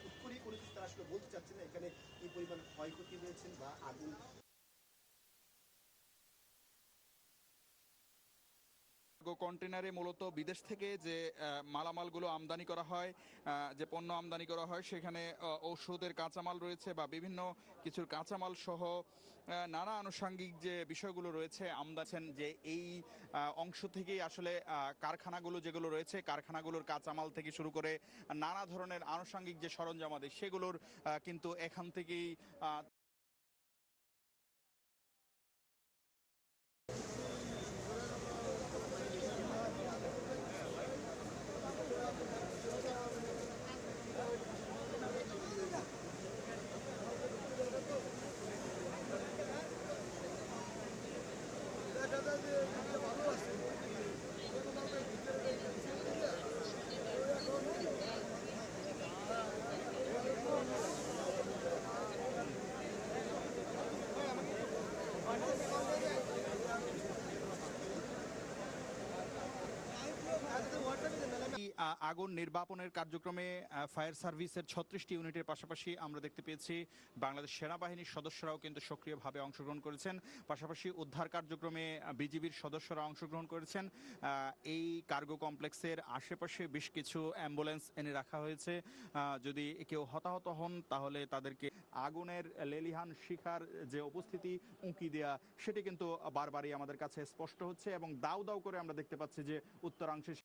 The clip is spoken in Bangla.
উৎকরেই কোনো কিছু তারা আসলে বলতে চাচ্ছে না, এখানে কি পরিমাণ ক্ষয়ক্ষতি হয়েছেন বা আগুন কন্টেনারে মূলত বিদেশ থেকে যে মালামালগুলো আমদানি করা হয় যে পণ্য আমদানি করা হয়, সেখানে ঔষধের কাঁচামাল রয়েছে বা বিভিন্ন কিছুর কাঁচামাল সহ নানা আনুষঙ্গিক যে বিষয়গুলো রয়েছে আমদাছেন যে এই অংশ থেকেই আসলে কারখানাগুলো যেগুলো রয়েছে, কারখানাগুলোর কাঁচামাল থেকে শুরু করে নানা ধরনের আনুষঙ্গিক যে সরঞ্জাম সরঞ্জামাদি সেগুলোর কিন্তু এখান থেকেই Canada. আগুন নির্বাপনের কার্যক্রমে ফায়ার সার্ভিসের ছত্রিশটি ইউনিটের পাশাপাশি আমরা দেখতে পেয়েছি, বাংলাদেশ সেনাবাহিনীর সদস্যরাও কিন্তু সক্রিয়ভাবে অংশগ্রহণ করেছেন। পাশাপাশি উদ্ধার কার্যক্রমে বিজিবির সদস্যরা অংশগ্রহণ করেছেন। এই কার্গো কমপ্লেক্সের আশেপাশে বেশ কিছু অ্যাম্বুলেন্স এনে রাখা হয়েছে। যদি কেউ হতাহত হন, তাহলে তাদেরকে আগুনের লেলিহান শিখার যে উপস্থিতি উঁকি দেয়া, সেটি কিন্তু বারবারই আমাদের কাছে স্পষ্ট হচ্ছে এবং দাউ দাউ করে আমরা দেখতে পাচ্ছি যে উত্তরাংশে